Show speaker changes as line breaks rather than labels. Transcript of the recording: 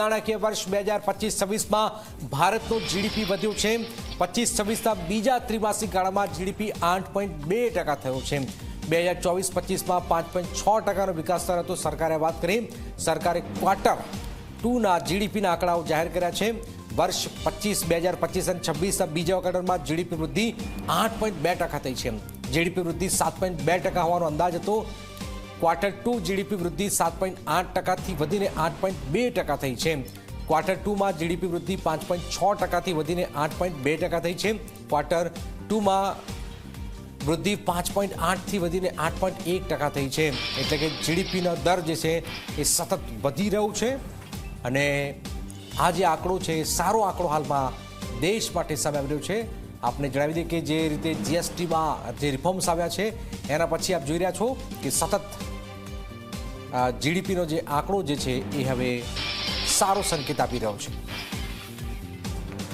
નાણાકીય વર્ષ બે હજાર પચીસ છવ્વીસમાં ભારતનું જીડીપી વધ્યું છે. પચીસ છવ્વીસના બીજા ત્રિમાસિક ગાળામાં જીડીપી આઠ પોઈન્ટ બે ટકા થયો છે. બે હજાર ચોવીસ પચીસમાં પાંચ પોઈન્ટ છ ટકાનો વિકાસ દર હતો. સરકારે વાત કરી. સરકારે ક્વાર્ટર ટુના જીડીપીના આંકડાઓ જાહેર કર્યા છે. વર્ષ પચીસ, બે હજાર પચીસ અને છવ્વીસના બીજા ક્વાર્ટરમાં જીડીપી વૃદ્ધિ આઠ પોઈન્ટ બે ટકા થઈ છે. જીડીપી વૃદ્ધિ સાત પોઈન્ટ બે ટકા હોવાનો અંદાજ હતો. ક્વાર્ટર ટુ જીડીપી વૃદ્ધિ સાત પોઈન્ટ આઠ ટકાથી વધીને આઠ પોઈન્ટ બે ટકા થઈ છે. ક્વાર્ટર ટુમાં જીડીપી વૃદ્ધિ પાંચ પોઈન્ટ છ ટકાથી વધીને આઠ પોઈન્ટ બે ટકા થઈ છે. ક્વાર્ટર ટુમાં વૃદ્ધિ પાંચ પોઈન્ટ આઠથી વધીને આઠ પોઈન્ટ એક ટકા થઈ છે. એટલે કે જીડીપીનો દર જે છે એ સતત વધી રહ્યું છે અને આ જે આંકડો છે એ સારો આંકડો હાલમાં દેશ માટે સામે આવી રહ્યો છે. આપને જણાવી દઈએ કે જે રીતે જીએસટીમાં જે રિફોર્મ્સ આવ્યા છે, એના પછી આપ જોઈ રહ્યા છો કે સતત જીડીપીનો જે આંકડો જે છે એ હવે સારો સંકેત આપી રહ્યો છે.